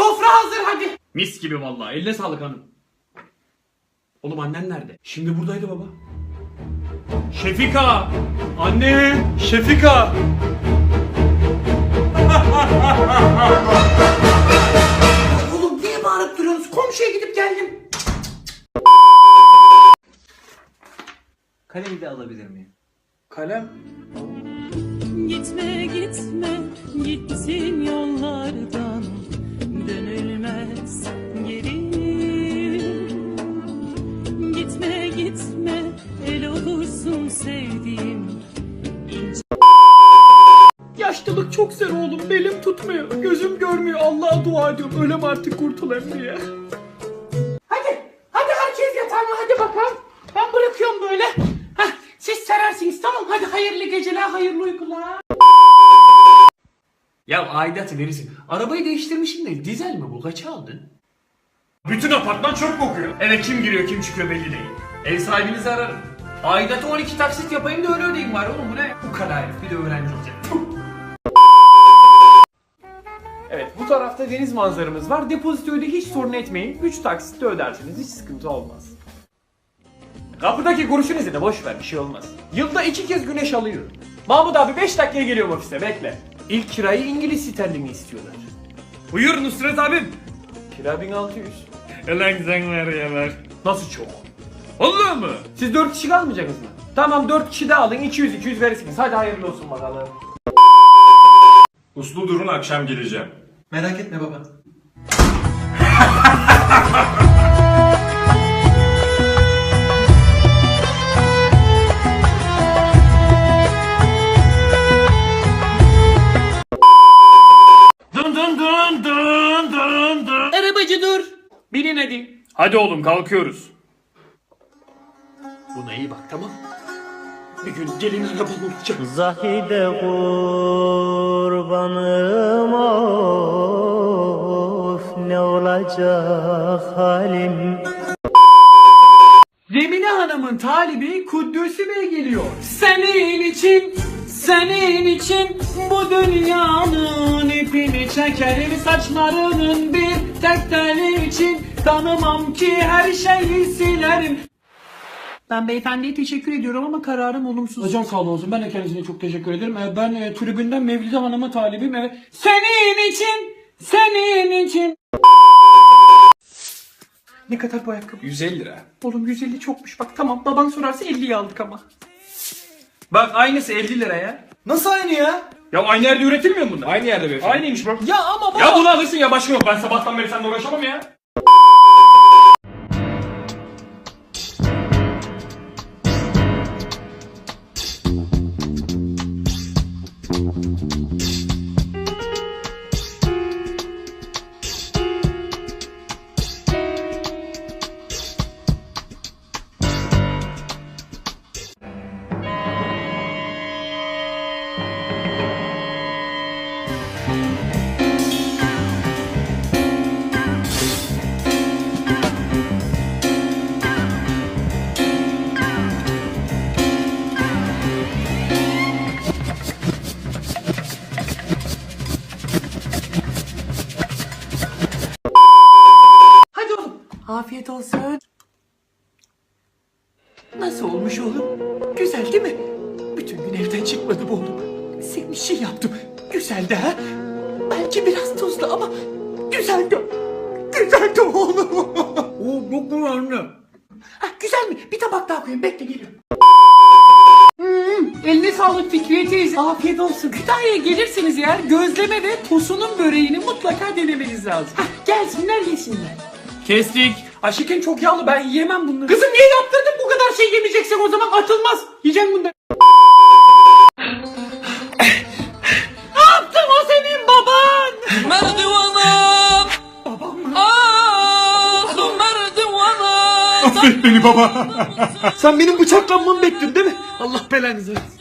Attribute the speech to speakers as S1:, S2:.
S1: sofra hazır hadi.
S2: Mis gibi vallahi. Eline sağlık hanım. Oğlum annen nerede? Şimdi buradaydı baba. Şefika! Anne! Şefika!
S1: Oğlum niye bağırıp duruyorsunuz? Komşuya gidip geldim.
S3: Kalemi de alabilir miyim?
S2: Kalem.
S4: Gitme gitme gittin yollardan Gitme gitme el olursun sevdiğim
S2: Yaşlılık çok zor oğlum. Belim tutmuyor. Gözüm görmüyor. Allah'a dua ediyorum. Ölem artık kurtulayım diye.
S1: Hadi. Hadi herkes yatağına hadi bakalım. Ben bırakıyorum böyle. Hah, siz serersiniz tamam Hadi hayırlı geceler, hayırlı uykular.
S2: Ya aidatı verirsin. Arabayı değiştirmişsin de dizel mi bu? Kaça aldın? Bütün apartman çöp kokuyor. Eve kim giriyor kim çıkıyor belli değil. Ev sahibinizi ararım. Aidatı 12 taksit yapayım da öyle ödeyeyim var oğlum bu ne? Bu kadar bir de öğrenci olacak. Evet bu tarafta deniz manzaramız var. Depozitoyu da hiç sorun etmeyin. 3 taksitte ödersiniz hiç sıkıntı olmaz. Kapıdaki kurşun izi de boş ver bir şey olmaz. Yılda iki kez güneş alıyor. Mahmut abi 5 dakikaya geliyorum ofise bekle. İlk kirayı İngiliz sterlini istiyorlar. Buyur Nusret abim. Kira 1600. Ulan sen ver ya ver. Nasıl çok? Allah mı? Siz 4 kişi kalmayacaksınız mı? Tamam 4 kişi de alın 200 200 verirsiniz. Hadi hayırlı olsun bakalım.
S5: Uslu durun akşam geleceğim.
S3: Merak etme baba.
S2: hadi. Oğlum kalkıyoruz. Buna iyi bak tamam Bir gün gelin araban olacak.
S6: Zahide kurbanım of ne olacak halim
S2: Zemine Hanım'ın talibi Kuddüsü Bey geliyor. Senin için, senin için bu dünyanın ipini çekerim saçlarının bir tek teli için tanımam ki her şeyi silerim.
S1: Ben beyefendiye teşekkür ediyorum ama kararım olumsuz.
S2: Hocam sağ olsun ben de kendisine çok teşekkür ederim. Ee, Ben e, tribünden Mevlide Hanım'a talibim. Evet. Senin için, senin için. Ne kadar bu ayakkabı?
S5: 150 lira.
S2: Oğlum 150 çokmuş bak tamam baban sorarsa 50'yi aldık ama. Bak aynısı 50 lira ya.
S3: Nasıl aynı ya?
S2: Ya aynı yerde üretilmiyor mu bunlar?
S5: Aynı yerde beyefendi.
S2: Aynıymış bak.
S1: Ya ama baba.
S2: Ya bunu alırsın ya başka yok. Ben sabahtan beri seninle uğraşamam ya.
S1: Afiyet olsun. Nasıl olmuş oğlum? Güzel değil mi? Bütün gün evden çıkmadı bu oğlum. Senin için yaptım. Güzeldi ha? Belki biraz tuzlu ama güzeldi. Güzeldi oğlum.
S2: Oo çok güzel
S1: Ha, güzel mi? Bir tabak daha koyayım. Bekle geliyorum. Hmm, eline sağlık Fikriye teyze. Afiyet olsun. Kütahya'ya gelirsiniz eğer gözleme ve tosunun böreğini mutlaka denemeniz lazım. Hah, gelsinler yesinler.
S2: Kestik. Aşıkın çok yağlı ben yiyemem bunları.
S1: Kızım niye yaptırdın bu kadar şey yemeyeceksen o zaman atılmaz. Yiyeceksin bunları. ne yaptın o senin baban?
S4: Merdivanım Ah merdivanım
S2: Sen benim bıçaklanmamı bekliyorsun değil mi? Allah belanızı versin.